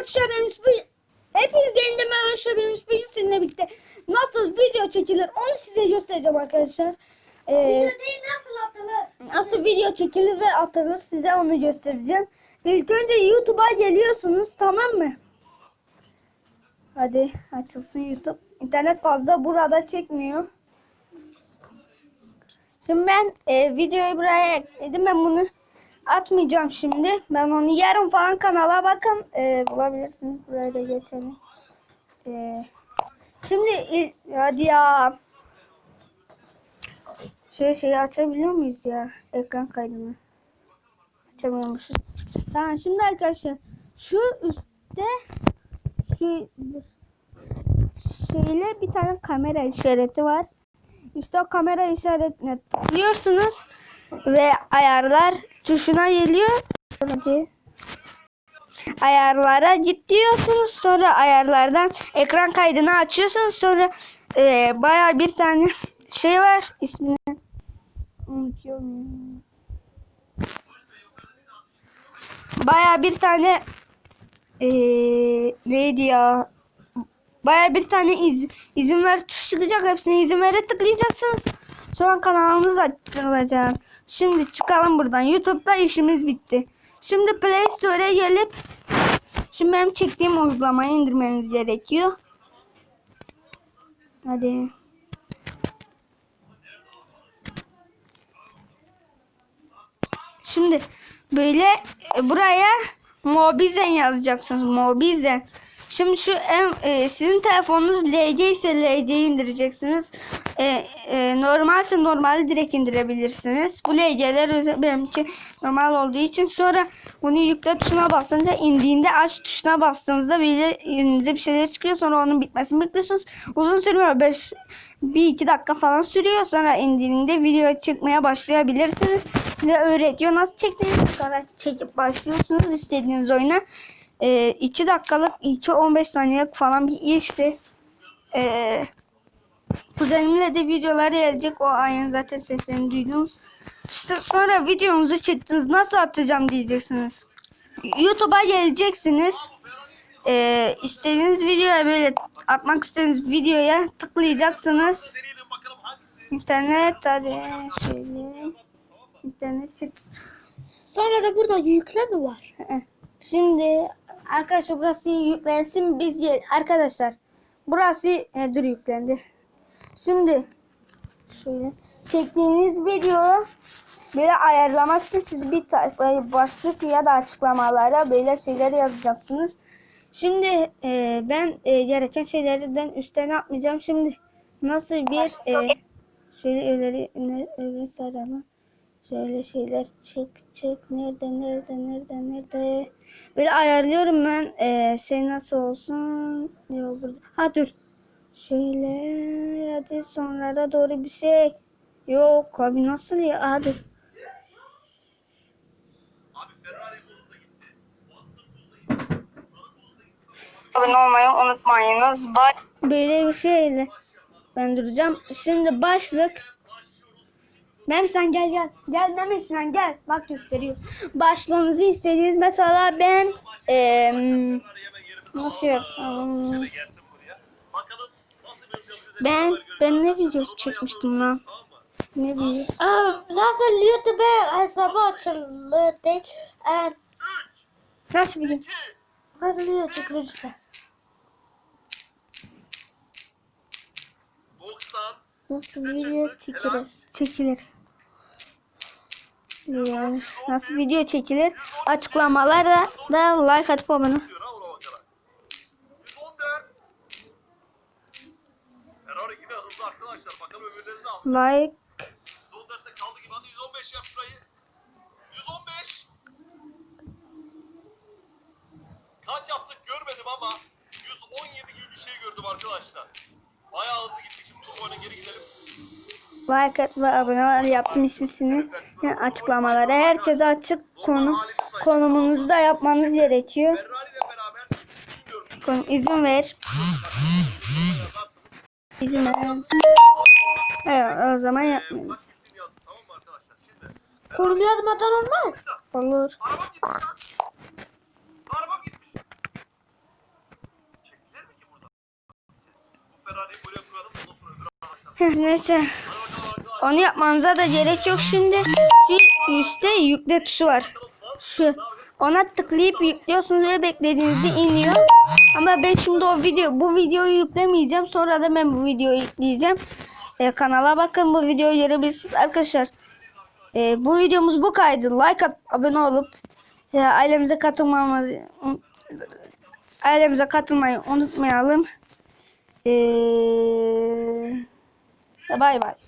arkadaşlar ben Üspü... Hepiniz yeniden arkadaşlar ben Üspü sizinle birlikte nasıl video çekilir onu size göstereceğim arkadaşlar. Ee, değil nasıl atılır? nasıl video çekilir ve atılır size onu göstereceğim. İlk önce YouTube'a geliyorsunuz tamam mı? Hadi açılsın YouTube. İnternet fazla burada çekmiyor. Şimdi ben e, videoyu buraya ekledim. Ben bunu atmayacağım şimdi. Ben onu yarın falan kanala bakın e, bulabilirsiniz. Buraya da geçelim. E, şimdi hadi ya. Şöyle şeyi açabiliyor muyuz ya? Ekran kaydını. Açamıyormuşuz. Tamam şimdi arkadaşlar şu üstte şu şeyle bir tane kamera işareti var. İşte o kamera işaretine tıklıyorsunuz ve ayarlar tuşuna geliyor. Ayarlara git diyorsunuz. Sonra ayarlardan ekran kaydını açıyorsunuz. Sonra e, baya bir tane şey var. ismini unutuyorum. Baya bir tane e, neydi ya? Baya bir tane iz, izin ver tuş çıkacak. Hepsine izin vere tıklayacaksınız. Sonra kanalımız açılacak. Şimdi çıkalım buradan. YouTube'da işimiz bitti. Şimdi Play Store'a gelip şimdi benim çektiğim uygulamayı indirmeniz gerekiyor. Hadi. Şimdi böyle buraya Mobizen yazacaksınız. Mobizen. Şimdi şu en, e, sizin telefonunuz LC ise LC'yi indireceksiniz. E, e, normalse normali direkt indirebilirsiniz. Bu LC'ler benim için normal olduğu için sonra bunu yükle tuşuna basınca indiğinde aç tuşuna bastığınızda böyle elinize bir şeyler çıkıyor. Sonra onun bitmesini bekliyorsunuz. Uzun sürmüyor. 5 bir iki dakika falan sürüyor. Sonra indiğinde video çıkmaya başlayabilirsiniz. Size öğretiyor nasıl çektiğinizi kadar çekip başlıyorsunuz istediğiniz oyuna. 2 dakikalık 2 15 saniyelik falan bir iştir. Ee, kuzenimle de videolar gelecek. O ayın zaten seslerini duydunuz. İşte sonra videonuzu çektiniz. Nasıl atacağım diyeceksiniz. YouTube'a geleceksiniz. Ee, istediğiniz videoya böyle atmak istediğiniz videoya tıklayacaksınız. İnternet hadi şöyle. İnternet çık. Sonra da burada yükle mi var? Şimdi arkadaşlar burası yüklensin biz arkadaşlar burası e, dur yüklendi. Şimdi şöyle çektiğiniz video böyle ayarlamak için siz bir başlık ya da açıklamalara böyle şeyler yazacaksınız. Şimdi e, ben e, gereken şeylerden üstten atmayacağım. Şimdi nasıl bir e, şöyle öyle öyle saralım. Şöyle şeyler çek çek nerede nerede nerede nerede? Böyle ayarlıyorum ben. Ee, şey nasıl olsun? Yok burada? Ha dur. Şöyle hadi sonlara doğru bir şey. Yok abi nasıl ya? Ha dur. Abone olmayı unutmayınız. Böyle bir şeyle ben duracağım. Şimdi başlık Mehmet sen gel gel. Gel Sinan gel. Bak gösteriyor. Başlığınızı istediğiniz mesela ben eee nasıl yapsam ben ben ne videosu çekmiştim lan? Ne videosu? Aa, nasıl YouTube hesabı açılır değil. Ee, Nasıl video? nasıl video çekilir işte. Nasıl video çekilir? Çekilir. Yani nasıl video çekilir? Açıklamalara da like atıp abone. Like 114'te kaldı gibi. Hadi 115 yap şurayı. 115. Kaç yaptık görmedim ama 117 gibi bir şey gördüm arkadaşlar. Bayağı hızlı gittik. Şimdi oyuna geri gidelim. like at ve abone ol yaptım ismisini açıklamaları herkese açık konu konumunuzu da yapmanız gerekiyor. Konum, izin ver. İzin ver. Evet o zaman yapmayız. Konum yazmadan olmaz. Olur. Neyse. Onu yapmanıza da gerek yok şimdi. Şu üstte yükle tuşu var. Şu. Ona tıklayıp yüklüyorsunuz ve beklediğinizde iniyor. Ama ben şimdi o video bu videoyu yüklemeyeceğim. Sonra da ben bu videoyu yükleyeceğim. Ee, kanala bakın bu videoyu görebilirsiniz arkadaşlar. Ee, bu videomuz bu kaydı. Like at, abone olup e, ailemize katılmamızı ailemize katılmayı unutmayalım. Ee, bay bay.